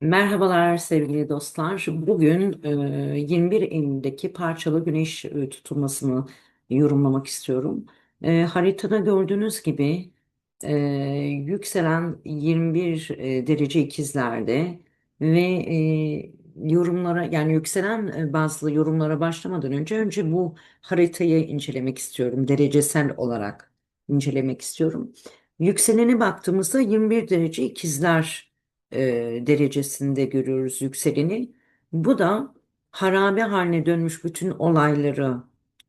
Merhabalar sevgili dostlar. Bugün e, 21 Eylül'deki parçalı güneş tutulmasını yorumlamak istiyorum. Haritada gördüğünüz gibi yükselen 21 e, derece ikizlerde ve yorumlara yani yükselen bazı yorumlara başlamadan önce önce bu haritayı incelemek istiyorum. Derecesel olarak incelemek istiyorum. Yükselene baktığımızda 21 derece ikizler derecesinde görüyoruz yükseleni. Bu da harabe haline dönmüş bütün olayları,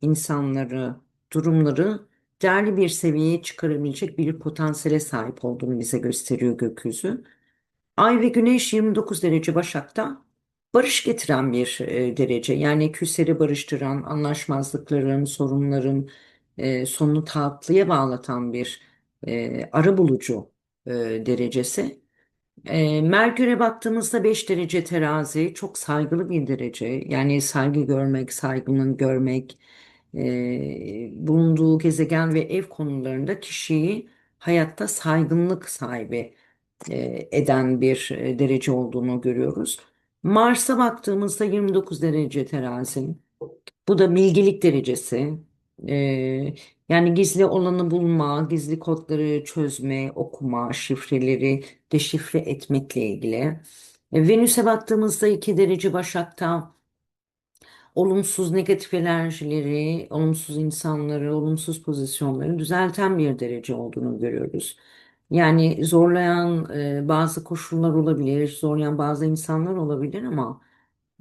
insanları, durumları değerli bir seviyeye çıkarabilecek bir potansiyele sahip olduğunu bize gösteriyor gökyüzü. Ay ve Güneş 29 derece Başak'ta barış getiren bir derece. Yani küsleri barıştıran, anlaşmazlıkların, sorunların sonunu tatlıya bağlatan bir e, arabulucu e, derecesi. E, Merkür'e baktığımızda 5 derece terazi çok saygılı bir derece. Yani saygı görmek, saygının görmek, e, bulunduğu gezegen ve ev konularında kişiyi hayatta saygınlık sahibi e, eden bir e, derece olduğunu görüyoruz. Mars'a baktığımızda 29 derece terazi. Bu da bilgelik derecesi. Ee, yani gizli olanı bulma, gizli kodları çözme, okuma, şifreleri deşifre etmekle ilgili. E, Venüs'e baktığımızda 2 derece Başak'ta olumsuz negatif enerjileri, olumsuz insanları, olumsuz pozisyonları düzelten bir derece olduğunu görüyoruz. Yani zorlayan e, bazı koşullar olabilir, zorlayan bazı insanlar olabilir ama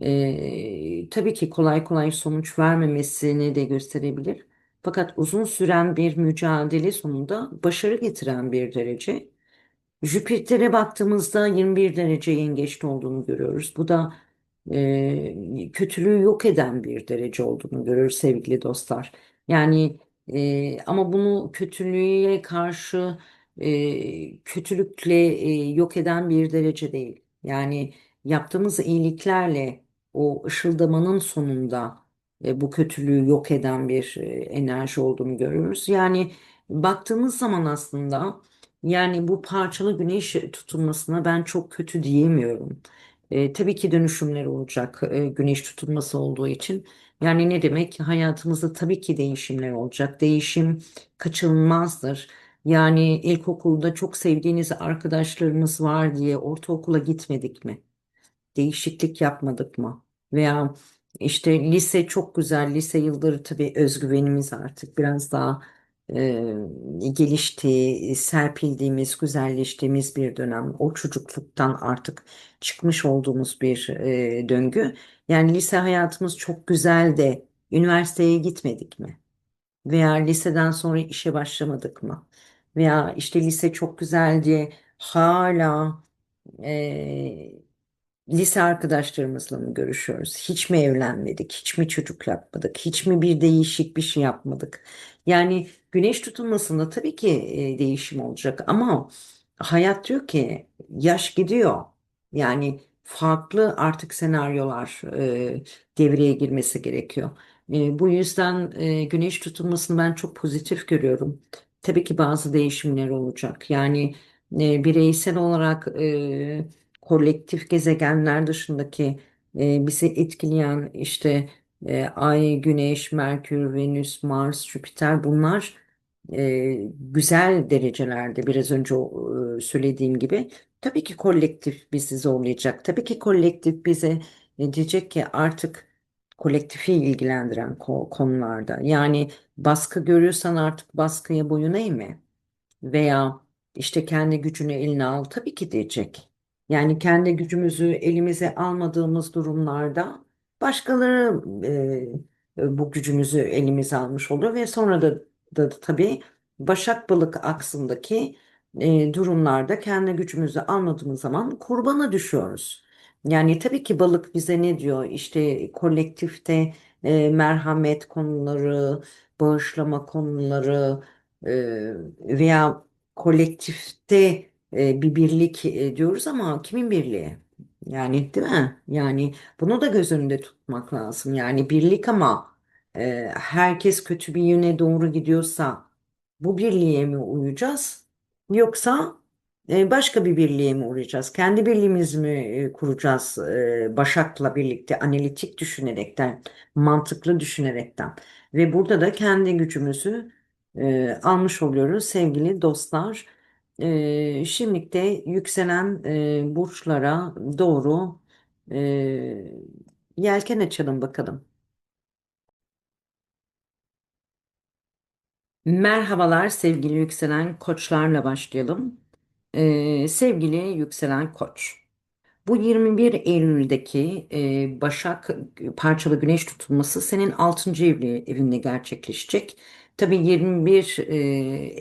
e, tabii ki kolay kolay sonuç vermemesini de gösterebilir. Fakat uzun süren bir mücadele sonunda başarı getiren bir derece. Jüpiter'e baktığımızda 21 derece yengeçte olduğunu görüyoruz. Bu da e, kötülüğü yok eden bir derece olduğunu görüyoruz sevgili dostlar. Yani e, ama bunu kötülüğe karşı e, kötülükle e, yok eden bir derece değil. Yani yaptığımız iyiliklerle o ışıldamanın sonunda e, bu kötülüğü yok eden bir e, enerji olduğunu görüyoruz. Yani baktığımız zaman aslında yani bu parçalı güneş tutulmasına ben çok kötü diyemiyorum. E, tabii ki dönüşümler olacak e, güneş tutulması olduğu için. Yani ne demek? Hayatımızda tabii ki değişimler olacak. Değişim kaçınılmazdır. Yani ilkokulda çok sevdiğiniz arkadaşlarımız var diye ortaokula gitmedik mi? değişiklik yapmadık mı? Veya işte lise çok güzel, lise yılları tabii özgüvenimiz artık biraz daha e, gelişti, serpildiğimiz, güzelleştiğimiz bir dönem. O çocukluktan artık çıkmış olduğumuz bir e, döngü. Yani lise hayatımız çok güzel de üniversiteye gitmedik mi? Veya liseden sonra işe başlamadık mı? Veya işte lise çok güzel diye hala e, Lise arkadaşlarımızla mı görüşüyoruz? Hiç mi evlenmedik? Hiç mi çocuk yapmadık? Hiç mi bir değişik bir şey yapmadık? Yani güneş tutulmasında tabii ki e, değişim olacak ama hayat diyor ki yaş gidiyor. Yani farklı artık senaryolar e, devreye girmesi gerekiyor. E, bu yüzden e, güneş tutulmasını ben çok pozitif görüyorum. Tabii ki bazı değişimler olacak. Yani e, bireysel olarak e, kolektif gezegenler dışındaki e, bizi etkileyen işte e, Ay, Güneş, Merkür, Venüs, Mars, Jüpiter bunlar e, güzel derecelerde biraz önce e, söylediğim gibi. Tabii ki kolektif bizi zorlayacak. Tabii ki kolektif bize e, diyecek ki artık kolektifi ilgilendiren ko- konularda. Yani baskı görüyorsan artık baskıya boyun eğme veya işte kendi gücünü eline al tabii ki diyecek. Yani kendi gücümüzü elimize almadığımız durumlarda başkaları e, bu gücümüzü elimize almış oluyor ve sonra da, da tabii Başak Balık aksındaki e, durumlarda kendi gücümüzü almadığımız zaman kurbana düşüyoruz. Yani tabii ki balık bize ne diyor? İşte kolektifte e, merhamet konuları, bağışlama konuları e, veya kolektifte e, bir birlik e, diyoruz ama kimin birliği? Yani değil mi? Yani bunu da göz önünde tutmak lazım. Yani birlik ama e, herkes kötü bir yöne doğru gidiyorsa bu birliğe mi uyacağız? Yoksa E, başka bir birliğe mi uğrayacağız? Kendi birliğimizi mi kuracağız e, Başak'la birlikte analitik düşünerekten, mantıklı düşünerekten ve burada da kendi gücümüzü e, almış oluyoruz sevgili dostlar. E, şimdilik de yükselen e, burçlara doğru e, yelken açalım bakalım. Merhabalar sevgili yükselen koçlarla başlayalım. E, sevgili yükselen koç. Bu 21 Eylül'deki e, Başak parçalı güneş tutulması senin 6. evli, evinde gerçekleşecek. Tabii 21 e,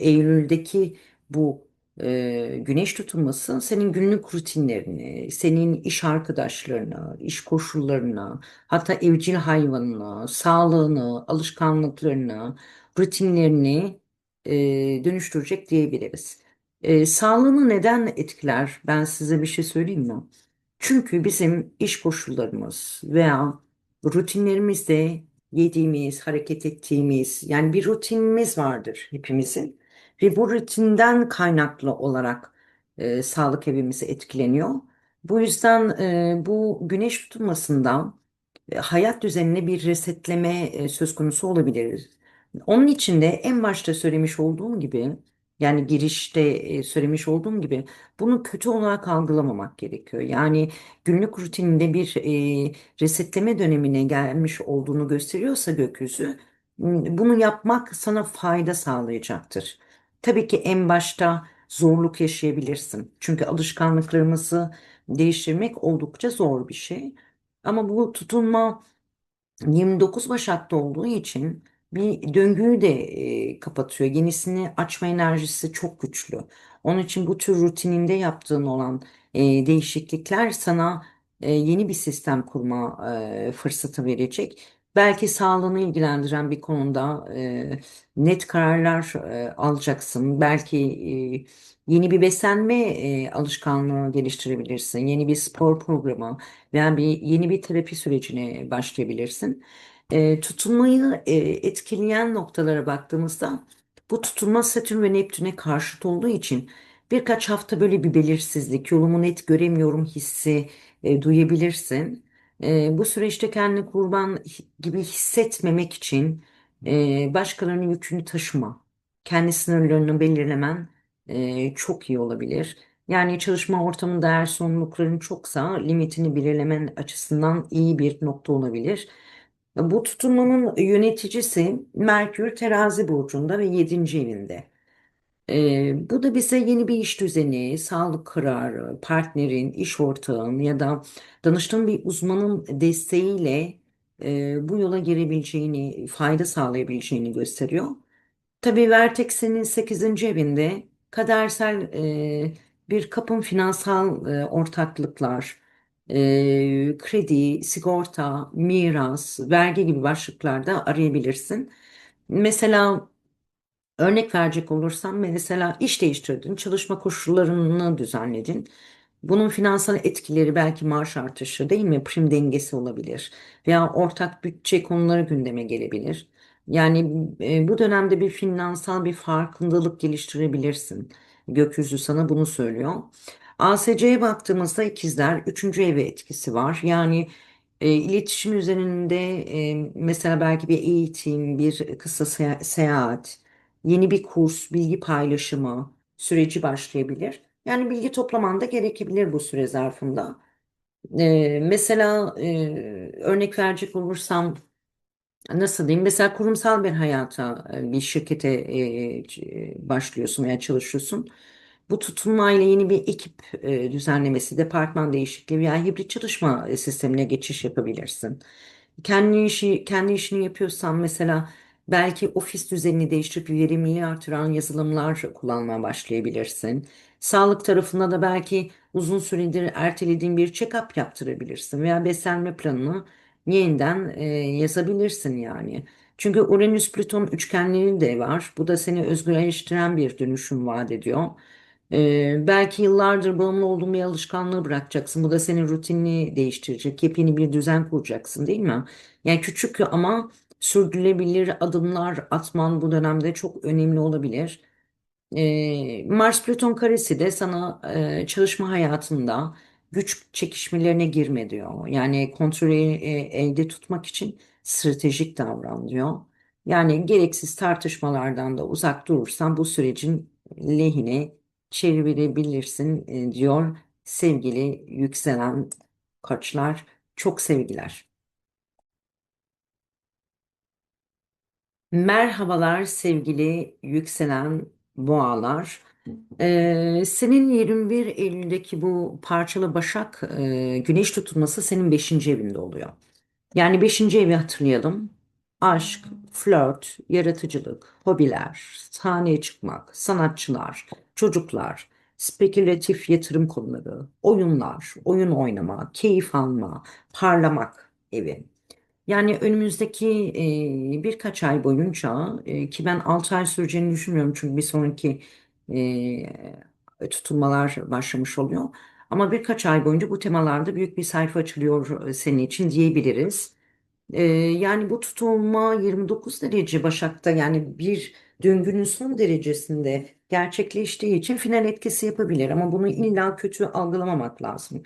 Eylül'deki bu e, güneş tutulması senin günlük rutinlerini, senin iş arkadaşlarını, iş koşullarını, hatta evcil hayvanını, sağlığını, alışkanlıklarını, rutinlerini e, dönüştürecek diyebiliriz. E, sağlığını neden etkiler? Ben size bir şey söyleyeyim mi? Çünkü bizim iş koşullarımız veya rutinlerimizde yediğimiz, hareket ettiğimiz yani bir rutinimiz vardır hepimizin ve bu rutinden kaynaklı olarak e, sağlık evimizi etkileniyor. Bu yüzden e, bu güneş tutulmasından e, hayat düzenine bir resetleme e, söz konusu olabilir. Onun için de en başta söylemiş olduğum gibi yani girişte e, söylemiş olduğum gibi bunu kötü olarak algılamamak gerekiyor. Yani günlük rutininde bir e, resetleme dönemine gelmiş olduğunu gösteriyorsa gökyüzü m, bunu yapmak sana fayda sağlayacaktır. Tabii ki en başta zorluk yaşayabilirsin. Çünkü alışkanlıklarımızı değiştirmek oldukça zor bir şey. Ama bu tutunma 29 Başak'ta olduğu için bir döngüyü de kapatıyor. Yenisini açma enerjisi çok güçlü. Onun için bu tür rutininde yaptığın olan değişiklikler sana yeni bir sistem kurma fırsatı verecek. Belki sağlığını ilgilendiren bir konuda e, net kararlar e, alacaksın. Belki e, yeni bir beslenme e, alışkanlığı geliştirebilirsin. Yeni bir spor programı veya bir yeni bir terapi sürecine başlayabilirsin. E, tutunmayı e, etkileyen noktalara baktığımızda bu tutunma Satürn ve Neptün'e karşıt olduğu için birkaç hafta böyle bir belirsizlik, yolumu net göremiyorum hissi e, duyabilirsin. E, bu süreçte kendini kurban gibi hissetmemek için e, başkalarının yükünü taşıma, kendi sınırlarını belirlemen e, çok iyi olabilir. Yani çalışma ortamında eğer sorumlulukların çoksa limitini belirlemen açısından iyi bir nokta olabilir. Bu tutulmanın yöneticisi Merkür Terazi burcunda ve yedinci evinde. Ee, bu da bize yeni bir iş düzeni, sağlık kararı, partnerin, iş ortağın ya da danıştığın bir uzmanın desteğiyle e, bu yola girebileceğini, fayda sağlayabileceğini gösteriyor. Tabii Vertex'in sekizinci evinde kadersel e, bir kapın finansal e, ortaklıklar, e, kredi, sigorta, miras, vergi gibi başlıklarda arayabilirsin. Mesela Örnek verecek olursam mesela iş değiştirdin, çalışma koşullarını düzenledin. Bunun finansal etkileri belki maaş artışı değil mi? Prim dengesi olabilir veya ortak bütçe konuları gündeme gelebilir. Yani e, bu dönemde bir finansal bir farkındalık geliştirebilirsin. Gökyüzü sana bunu söylüyor. ASC'ye baktığımızda ikizler üçüncü eve etkisi var. Yani e, iletişim üzerinde e, mesela belki bir eğitim, bir kısa seya- seyahat yeni bir kurs, bilgi paylaşımı süreci başlayabilir. Yani bilgi toplaman da gerekebilir bu süre zarfında. Ee, mesela e, örnek verecek olursam nasıl diyeyim? Mesela kurumsal bir hayata, e, bir şirkete e, ç- başlıyorsun veya çalışıyorsun. Bu tutunmayla yeni bir ekip e, düzenlemesi, departman değişikliği veya hibrit çalışma e, sistemine geçiş yapabilirsin. Kendi işi, kendi işini yapıyorsan mesela belki ofis düzenini değiştirip verimliliği artıran yazılımlar kullanmaya başlayabilirsin. Sağlık tarafında da belki uzun süredir ertelediğin bir check-up yaptırabilirsin veya beslenme planını yeniden e, yazabilirsin yani. Çünkü Uranüs-Plüton üçgenleri de var. Bu da seni özgürleştiren bir dönüşüm vaat ediyor. Ee, belki yıllardır bağımlı olduğun bir alışkanlığı bırakacaksın. Bu da senin rutinini değiştirecek. Yepyeni bir düzen kuracaksın, değil mi? Yani küçük ama sürdürülebilir adımlar atman bu dönemde çok önemli olabilir. E, Mars-Plüton karesi de sana e, çalışma hayatında güç çekişmelerine girme diyor. Yani kontrolü e, elde tutmak için stratejik davran diyor. Yani gereksiz tartışmalardan da uzak durursan bu sürecin lehine çevirebilirsin e, diyor sevgili yükselen koçlar. Çok sevgiler. Merhabalar sevgili yükselen boğalar. Ee, senin 21 Eylül'deki bu parçalı Başak e, güneş tutulması senin beşinci evinde oluyor. Yani beşinci evi hatırlayalım. Aşk, flört, yaratıcılık, hobiler, sahneye çıkmak, sanatçılar, çocuklar, spekülatif yatırım konuları, oyunlar, oyun oynama, keyif alma, parlamak evi. Yani önümüzdeki e, birkaç ay boyunca e, ki ben 6 ay süreceğini düşünmüyorum çünkü bir sonraki e, tutulmalar başlamış oluyor. Ama birkaç ay boyunca bu temalarda büyük bir sayfa açılıyor e, senin için diyebiliriz. Ee, yani bu tutulma 29 derece Başak'ta yani bir döngünün son derecesinde gerçekleştiği için final etkisi yapabilir ama bunu illa kötü algılamamak lazım.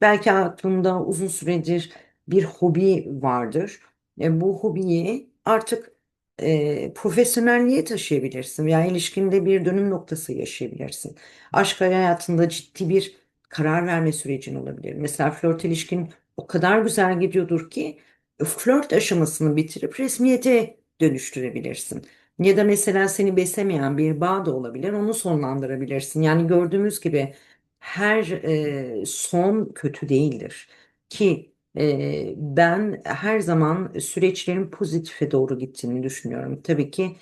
Belki aklında uzun süredir bir hobi vardır. E, bu hobiyi artık e, profesyonelliğe taşıyabilirsin veya ilişkinde bir dönüm noktası yaşayabilirsin. Aşk hayatında ciddi bir karar verme sürecin olabilir. Mesela flört ilişkin o kadar güzel gidiyordur ki flört aşamasını bitirip resmiyete dönüştürebilirsin. Ya da mesela seni beslemeyen bir bağ da olabilir, onu sonlandırabilirsin. Yani gördüğümüz gibi her e, son kötü değildir. Ki e, ben her zaman süreçlerin pozitife doğru gittiğini düşünüyorum. Tabii ki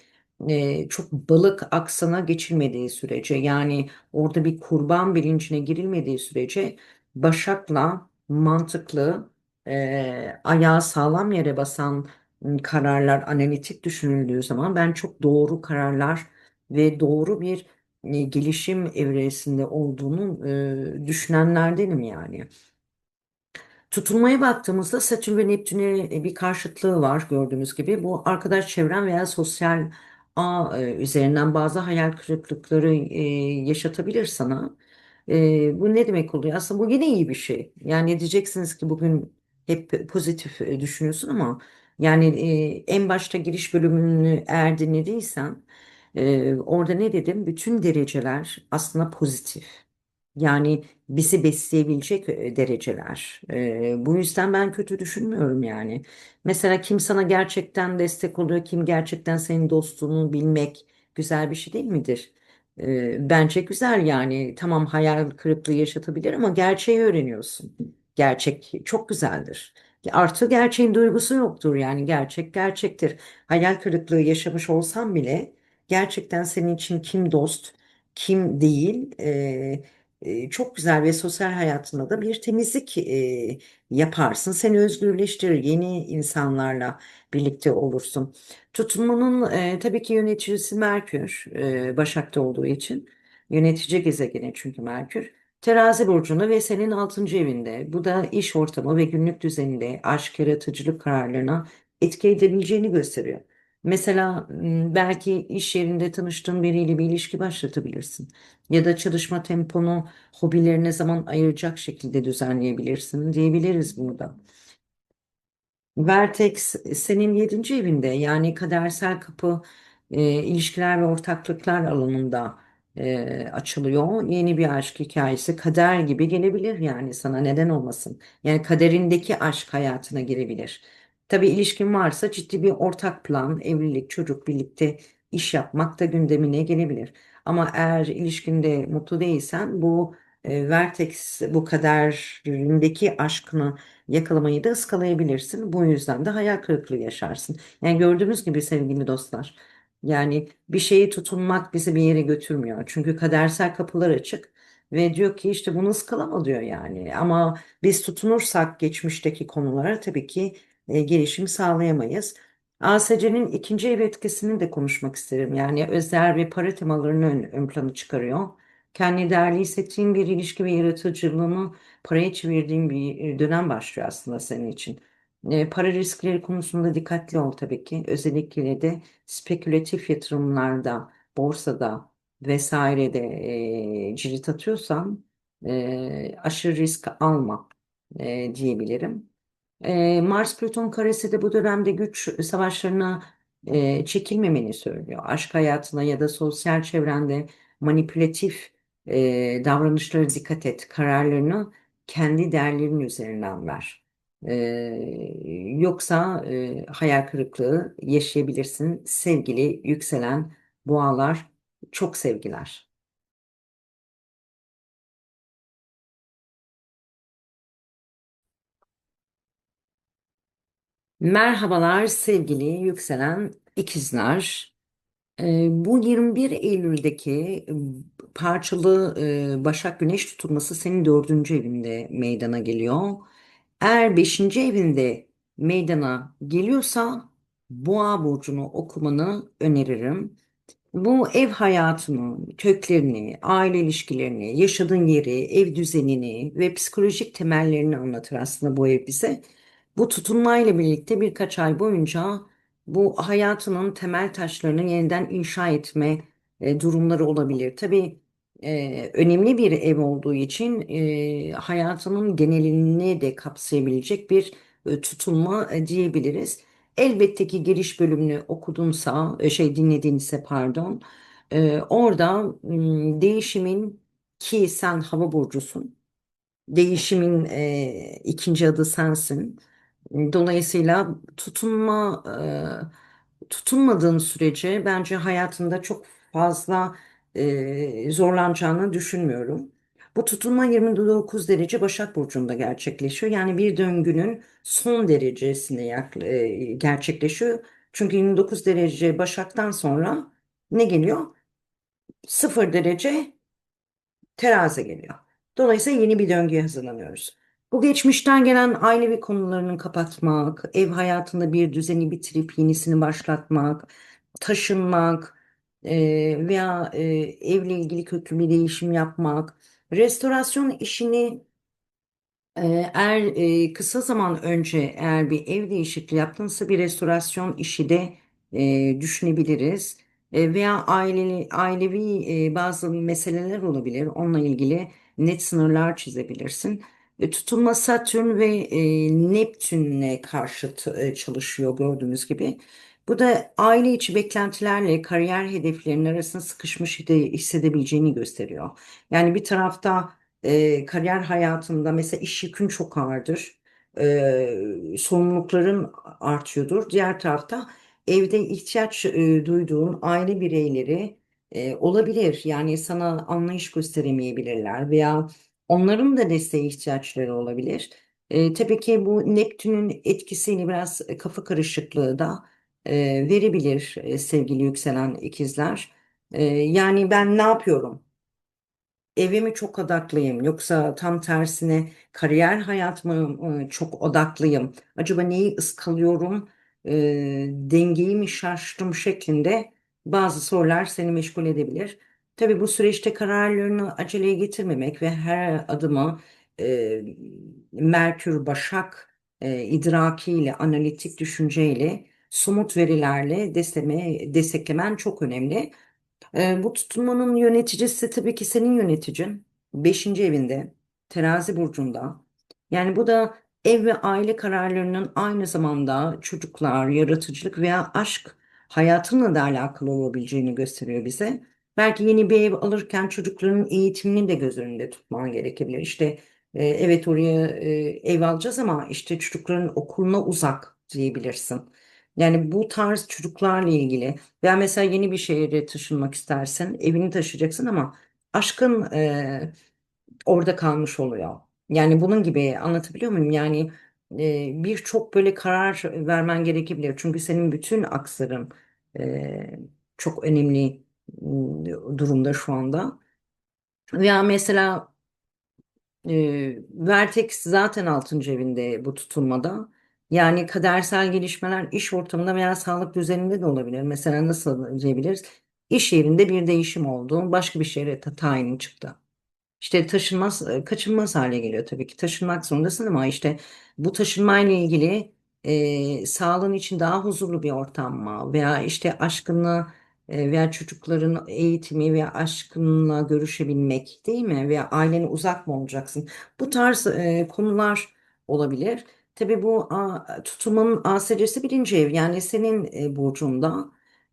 çok balık aksana geçilmediği sürece yani orada bir kurban bilincine girilmediği sürece Başak'la mantıklı e, ayağı sağlam yere basan kararlar analitik düşünüldüğü zaman ben çok doğru kararlar ve doğru bir e, gelişim evresinde olduğunu e, düşünenlerdenim yani. Tutulmaya baktığımızda Satürn ve Neptün'e e, bir karşıtlığı var gördüğünüz gibi. Bu arkadaş çevren veya sosyal ağ e, üzerinden bazı hayal kırıklıkları e, yaşatabilir sana. Bu ne demek oluyor? Aslında bu yine iyi bir şey. Yani diyeceksiniz ki bugün hep pozitif düşünüyorsun ama yani en başta giriş bölümünü eğer dinlediysen orada ne dedim? Bütün dereceler aslında pozitif. Yani bizi besleyebilecek dereceler. E, bu yüzden ben kötü düşünmüyorum yani. Mesela kim sana gerçekten destek oluyor, kim gerçekten senin dostluğunu bilmek güzel bir şey değil midir? E, bence güzel yani. Tamam hayal kırıklığı yaşatabilir ama gerçeği öğreniyorsun. Gerçek çok güzeldir. Artı gerçeğin duygusu yoktur yani gerçek gerçektir. Hayal kırıklığı yaşamış olsam bile gerçekten senin için kim dost, kim değil. e, çok güzel ve sosyal hayatında da bir temizlik e, yaparsın. Seni özgürleştirir. Yeni insanlarla birlikte olursun. Tutulmanın e, tabii ki yöneticisi Merkür. E, Başak'ta olduğu için. Yönetici gezegeni çünkü Merkür. Terazi burcunda ve senin altıncı evinde. Bu da iş ortamı ve günlük düzeninde aşk, yaratıcılık kararlarına etki edebileceğini gösteriyor. Mesela belki iş yerinde tanıştığın biriyle bir ilişki başlatabilirsin. Ya da çalışma temponu hobilerine zaman ayıracak şekilde düzenleyebilirsin diyebiliriz burada. Vertex senin yedinci evinde yani kadersel kapı e, ilişkiler ve ortaklıklar alanında e, açılıyor. Yeni bir aşk hikayesi kader gibi gelebilir yani sana neden olmasın. Yani kaderindeki aşk hayatına girebilir. Tabii ilişkin varsa ciddi bir ortak plan, evlilik, çocuk birlikte iş yapmak da gündemine gelebilir. Ama eğer ilişkinde mutlu değilsen bu e, Vertex bu kaderindeki aşkını yakalamayı da ıskalayabilirsin. Bu yüzden de hayal kırıklığı yaşarsın. Yani gördüğümüz gibi sevgili dostlar, yani bir şeyi tutunmak bizi bir yere götürmüyor. Çünkü kadersel kapılar açık ve diyor ki işte bunu ıskalama diyor yani. Ama biz tutunursak geçmişteki konulara tabii ki e, gelişim sağlayamayız. ASC'nin ikinci ev etkisini de konuşmak isterim. Yani özel ve para temalarını ön, ön plana çıkarıyor. Kendi değerli hissettiğin bir ilişki ve yaratıcılığını paraya çevirdiğin bir e, dönem başlıyor aslında senin için. E, para riskleri konusunda dikkatli ol tabii ki. Özellikle de spekülatif yatırımlarda, borsada vesaire de e, cirit atıyorsan e, aşırı risk alma e, diyebilirim. Mars-Plüton karesi de bu dönemde güç savaşlarına çekilmemeni söylüyor. Aşk hayatına ya da sosyal çevrende manipülatif davranışlara dikkat et. Kararlarını kendi değerlerin üzerinden ver. E, yoksa e, hayal kırıklığı yaşayabilirsin. Sevgili yükselen boğalar çok sevgiler. Merhabalar sevgili yükselen ikizler. Ee, bu 21 Eylül'deki e, parçalı e, Başak Güneş tutulması senin dördüncü evinde meydana geliyor. Eğer beşinci evinde meydana geliyorsa Boğa burcunu okumanı öneririm. Bu ev hayatını, köklerini, aile ilişkilerini, yaşadığın yeri, ev düzenini ve psikolojik temellerini anlatır aslında bu ev bize. Bu tutunmayla birlikte birkaç ay boyunca bu hayatının temel taşlarını yeniden inşa etme e, durumları olabilir. Tabii e, önemli bir ev olduğu için e, hayatının genelini de kapsayabilecek bir e, tutunma e, diyebiliriz. Elbette ki giriş bölümünü okudunsa, e, şey dinlediyse pardon, e, orada m, değişimin ki sen hava burcusun, değişimin e, ikinci adı sensin. Dolayısıyla tutunma tutunmadığın sürece bence hayatında çok fazla e, zorlanacağını düşünmüyorum. Bu tutunma 29 derece Başak Burcu'nda gerçekleşiyor. Yani bir döngünün son derecesine yak- gerçekleşiyor. Çünkü 29 derece Başak'tan sonra ne geliyor? Sıfır derece terazi geliyor. Dolayısıyla yeni bir döngüye hazırlanıyoruz. Bu geçmişten gelen ailevi konularını kapatmak, ev hayatında bir düzeni bitirip yenisini başlatmak, taşınmak e, veya e, evle ilgili köklü bir değişim yapmak, restorasyon işini ee, Eğer e, kısa zaman önce eğer bir ev değişikliği yaptınsa bir restorasyon işi de e, düşünebiliriz. E, veya aileli, ailevi e, bazı meseleler olabilir. Onunla ilgili net sınırlar çizebilirsin. E, tutulma Satürn ve e, Neptün'le karşıt e, çalışıyor gördüğünüz gibi. Bu da aile içi beklentilerle kariyer hedeflerinin arasında sıkışmış hissedebileceğini gösteriyor. Yani bir tarafta e, kariyer hayatında mesela iş yükün çok ağırdır. E, sorumlulukların artıyordur. Diğer tarafta evde ihtiyaç e, duyduğun aile bireyleri e, olabilir. Yani sana anlayış gösteremeyebilirler veya onların da desteğe ihtiyaçları olabilir. E, tabii ki bu Neptün'ün etkisiyle biraz kafa karışıklığı da e, verebilir e, sevgili yükselen ikizler. E, yani ben ne yapıyorum? eve mi çok odaklıyım yoksa tam tersine kariyer hayatıma mı çok odaklıyım? Acaba neyi ıskalıyorum? E, dengeyi mi şaştım şeklinde bazı sorular seni meşgul edebilir. Tabii bu süreçte kararlarını aceleye getirmemek ve her adımı e, Merkür Başak e, idrakiyle, analitik düşünceyle, somut verilerle destekleme, desteklemen çok önemli. Ee, bu tutulmanın yöneticisi tabii ki senin yöneticin. Beşinci evinde, terazi burcunda. Yani bu da ev ve aile kararlarının aynı zamanda çocuklar, yaratıcılık veya aşk hayatınla da alakalı olabileceğini gösteriyor bize. Belki yeni bir ev alırken çocukların eğitimini de göz önünde tutman gerekebilir. İşte e, evet oraya e, ev alacağız ama işte çocukların okuluna uzak diyebilirsin. Yani bu tarz çocuklarla ilgili veya mesela yeni bir şehire taşınmak istersen evini taşıyacaksın ama aşkın e, orada kalmış oluyor. Yani bunun gibi anlatabiliyor muyum? Yani e, birçok böyle karar vermen gerekebilir. Çünkü senin bütün aksların e, çok önemli durumda şu anda. Veya mesela e, Vertex zaten altıncı evinde bu tutulmada. Yani kadersel gelişmeler iş ortamında veya sağlık düzeninde de olabilir. Mesela nasıl diyebiliriz? İş yerinde bir değişim oldu. Başka bir şehre ta tayin çıktı. İşte taşınmaz, e, kaçınılmaz hale geliyor tabii ki. Taşınmak zorundasın ama işte bu taşınmayla ilgili e, sağlığın için daha huzurlu bir ortam mı? Veya işte aşkını veya çocukların eğitimi veya aşkınla görüşebilmek değil mi? Veya ailene uzak mı olacaksın? Bu tarz e, konular olabilir. Tabii bu a, tutulmanın ASC'si birinci ev yani senin e, burcunda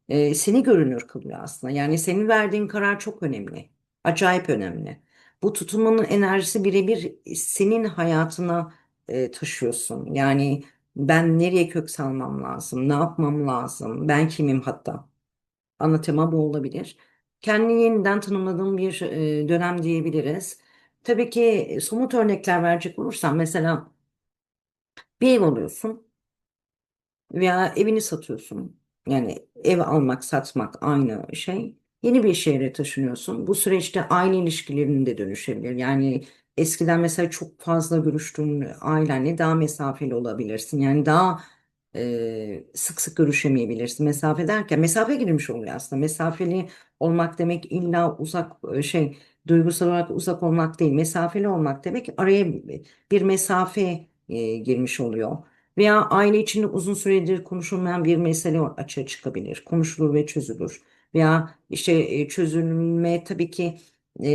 e, seni görünür kılıyor aslında. Yani senin verdiğin karar çok önemli. Acayip önemli. Bu tutulmanın enerjisi birebir senin hayatına e, taşıyorsun. Yani ben nereye kök salmam lazım, ne yapmam lazım, ben kimim hatta. Ana tema bu olabilir. Kendini yeniden tanımladığım bir e, dönem diyebiliriz. Tabii ki e, somut örnekler verecek olursam mesela bir ev alıyorsun veya evini satıyorsun. Yani ev almak, satmak aynı şey. Yeni bir şehre taşınıyorsun. Bu süreçte aile ilişkilerinin de dönüşebilir. Yani eskiden mesela çok fazla görüştüğün ailenle daha mesafeli olabilirsin. Yani daha sık sık görüşemeyebilirsin. Mesafe derken mesafe girmiş oluyor aslında. Mesafeli olmak demek illa uzak şey duygusal olarak uzak olmak değil. Mesafeli olmak demek araya bir mesafe girmiş oluyor. Veya aile içinde uzun süredir konuşulmayan bir mesele açığa çıkabilir. Konuşulur ve çözülür. Veya işte çözülme tabii ki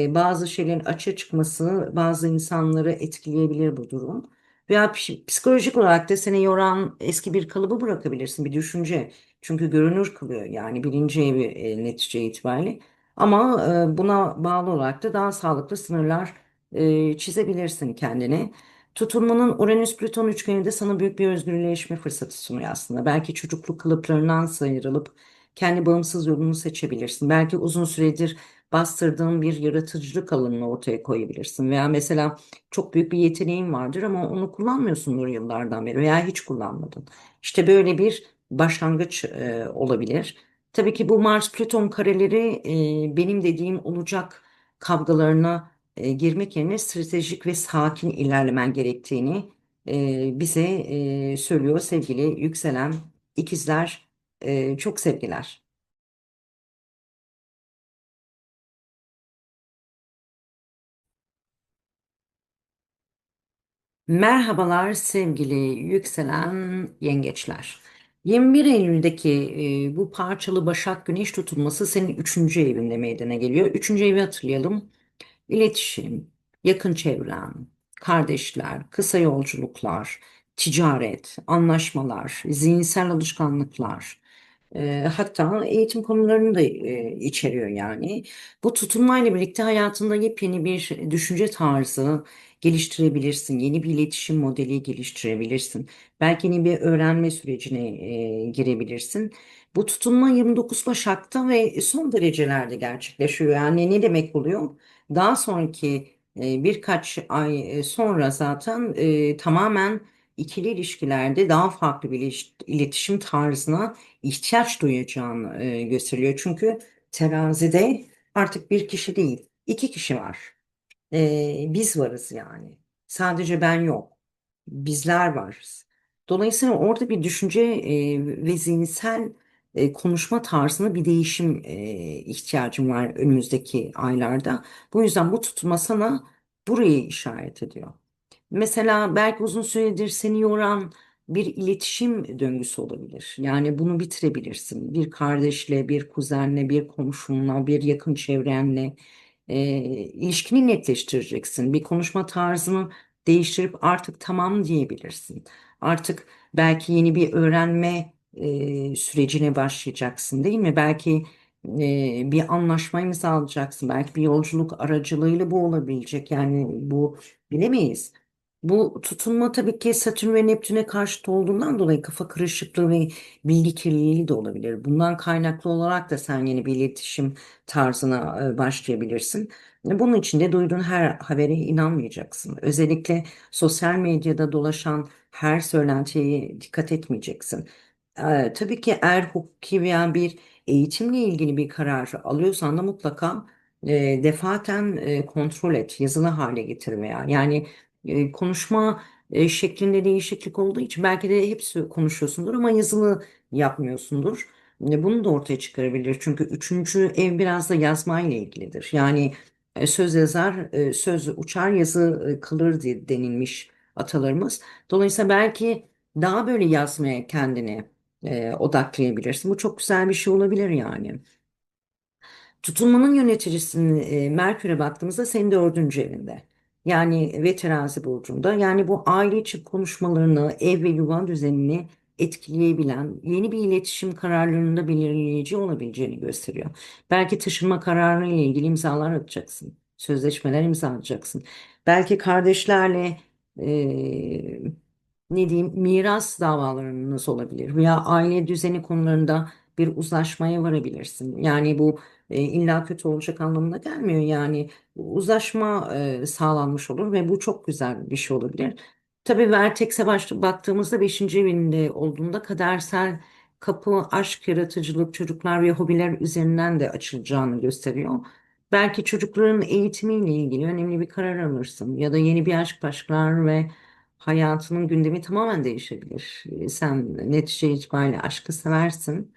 bazı şeylerin açığa çıkması bazı insanları etkileyebilir bu durum. Veya ps- psikolojik olarak da seni yoran eski bir kalıbı bırakabilirsin, bir düşünce. Çünkü görünür kılıyor yani birinci evi e, netice itibariyle. Ama e, buna bağlı olarak da daha sağlıklı sınırlar e, çizebilirsin kendine. Tutulmanın Uranüs-Plüton üçgeni de sana büyük bir özgürleşme fırsatı sunuyor aslında. Belki çocukluk kalıplarından sıyrılıp kendi bağımsız yolunu seçebilirsin. Belki uzun süredir bastırdığın bir yaratıcılık alanını ortaya koyabilirsin. Veya mesela çok büyük bir yeteneğin vardır ama onu kullanmıyorsundur yıllardan beri veya hiç kullanmadın. İşte böyle bir başlangıç e, olabilir. Tabii ki bu Mars-Plüton kareleri e, benim dediğim olacak kavgalarına e, girmek yerine stratejik ve sakin ilerlemen gerektiğini e, bize e, söylüyor sevgili yükselen ikizler. E, çok sevgiler. Merhabalar sevgili yükselen yengeçler. 21 Eylül'deki e, bu parçalı Başak Güneş tutulması senin üçüncü evinde meydana geliyor. Üçüncü evi hatırlayalım. İletişim, yakın çevren, kardeşler, kısa yolculuklar, ticaret, anlaşmalar, zihinsel alışkanlıklar, e, hatta eğitim konularını da e, içeriyor yani. Bu tutunmayla birlikte hayatında yepyeni bir düşünce tarzı geliştirebilirsin. Yeni bir iletişim modeli geliştirebilirsin. Belki yeni bir öğrenme sürecine e, girebilirsin. Bu tutunma 29 Başak'ta ve son derecelerde gerçekleşiyor. Yani ne demek oluyor? Daha sonraki e, birkaç ay e, sonra zaten e, tamamen ikili ilişkilerde daha farklı bir iletişim tarzına ihtiyaç duyacağını e, gösteriyor. Çünkü terazide artık bir kişi değil, iki kişi var. Biz varız yani. Sadece ben yok. Bizler varız. Dolayısıyla orada bir düşünce e, ve zihinsel e, konuşma tarzında bir değişim e, ihtiyacım var önümüzdeki aylarda. Bu yüzden bu tutulma sana burayı işaret ediyor. Mesela belki uzun süredir seni yoran bir iletişim döngüsü olabilir. Yani bunu bitirebilirsin. Bir kardeşle, bir kuzenle, bir komşunla, bir yakın çevrenle e, ilişkini netleştireceksin. Bir konuşma tarzını değiştirip artık tamam diyebilirsin. Artık belki yeni bir öğrenme e, sürecine başlayacaksın, değil mi? Belki e, bir anlaşma imzalayacaksın. Belki bir yolculuk aracılığıyla bu olabilecek. Yani bu bilemeyiz. Bu tutunma tabii ki Satürn ve Neptün'e karşıt olduğundan dolayı kafa karışıklığı ve bilgi kirliliği de olabilir. Bundan kaynaklı olarak da sen yeni bir iletişim tarzına e, başlayabilirsin. Bunun için de duyduğun her habere inanmayacaksın. Özellikle sosyal medyada dolaşan her söylentiye dikkat etmeyeceksin. Ee, tabii ki eğer hukuki veya bir eğitimle ilgili bir karar alıyorsan da mutlaka e, defaten e, kontrol et, yazılı hale getir veya yani e, konuşma e, şeklinde değişiklik olduğu için belki de hepsi konuşuyorsundur ama yazılı yapmıyorsundur. Bunu da ortaya çıkarabilir. Çünkü üçüncü ev biraz da yazma ile ilgilidir. Yani söz yazar, söz uçar, yazı kalır diye denilmiş atalarımız. Dolayısıyla belki daha böyle yazmaya kendini odaklayabilirsin. Bu çok güzel bir şey olabilir yani. Tutulmanın yöneticisinin Merkür'e baktığımızda senin dördüncü evinde. Yani ve terazi burcunda. Yani bu aile içi konuşmalarını, ev ve yuva düzenini etkileyebilen yeni bir iletişim kararlarında belirleyici olabileceğini gösteriyor. Belki taşınma kararı ile ilgili imzalar atacaksın. Sözleşmeler imzalayacaksın. Belki kardeşlerle e, ne diyeyim miras davalarınız olabilir veya aile düzeni konularında bir uzlaşmaya varabilirsin. Yani bu e, illa kötü olacak anlamına gelmiyor. Yani uzlaşma e, sağlanmış olur ve bu çok güzel bir şey olabilir. Tabii Vertex'e baş, baktığımızda beşinci evinde olduğunda kadersel kapı, aşk, yaratıcılık, çocuklar ve hobiler üzerinden de açılacağını gösteriyor. Belki çocukların eğitimiyle ilgili önemli bir karar alırsın ya da yeni bir aşk başlar ve hayatının gündemi tamamen değişebilir. E, Sen netice itibariyle aşkı seversin.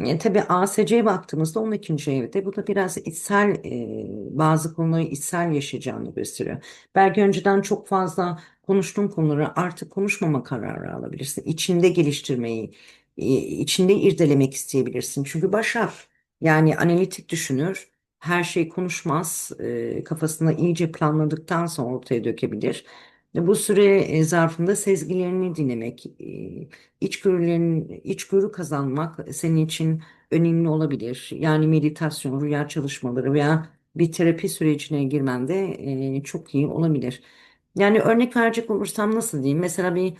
E, tabii ASC'ye baktığımızda 12. evde bu da biraz içsel e, bazı konuları içsel yaşayacağını gösteriyor. Belki önceden çok fazla konuştuğun konuları artık konuşmama kararı alabilirsin. İçinde geliştirmeyi, e, içinde irdelemek isteyebilirsin. Çünkü Başak yani analitik düşünür, her şeyi konuşmaz, e, kafasında iyice planladıktan sonra ortaya dökebilir. Bu süre e, zarfında sezgilerini dinlemek, e, içgörülerin, içgörü kazanmak senin için önemli olabilir. Yani meditasyon, rüya çalışmaları veya bir terapi sürecine girmen de e, çok iyi olabilir. Yani örnek verecek olursam nasıl diyeyim? Mesela bir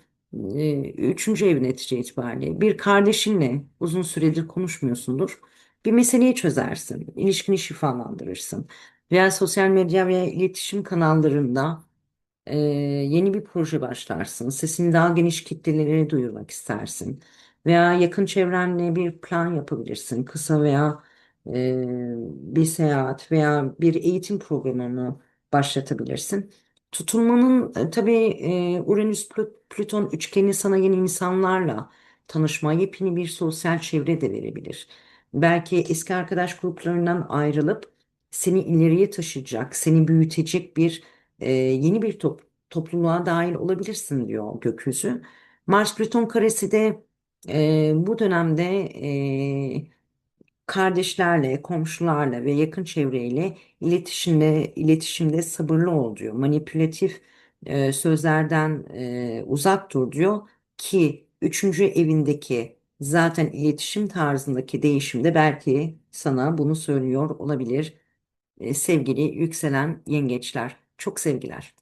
e, üçüncü ev netice itibariyle bir kardeşinle uzun süredir konuşmuyorsundur. Bir meseleyi çözersin, ilişkini şifalandırırsın. Veya sosyal medya ve iletişim kanallarında ee, yeni bir proje başlarsın. Sesini daha geniş kitlelere duyurmak istersin. Veya yakın çevrenle bir plan yapabilirsin. Kısa veya e, bir seyahat veya bir eğitim programını başlatabilirsin. Tutulmanın e, tabii e, Uranüs-Plüton üçgeni sana yeni insanlarla tanışma, yepyeni bir sosyal çevre de verebilir. Belki eski arkadaş gruplarından ayrılıp seni ileriye taşıyacak, seni büyütecek bir e, yeni bir top- topluluğa dahil olabilirsin diyor gökyüzü. Mars Plüton karesi de e, bu dönemde e, kardeşlerle, komşularla ve yakın çevreyle iletişimde iletişimde sabırlı ol diyor. Manipülatif e, sözlerden e, uzak dur diyor ki üçüncü evindeki zaten iletişim tarzındaki değişimde belki sana bunu söylüyor olabilir. E, sevgili yükselen yengeçler. Çok sevgiler.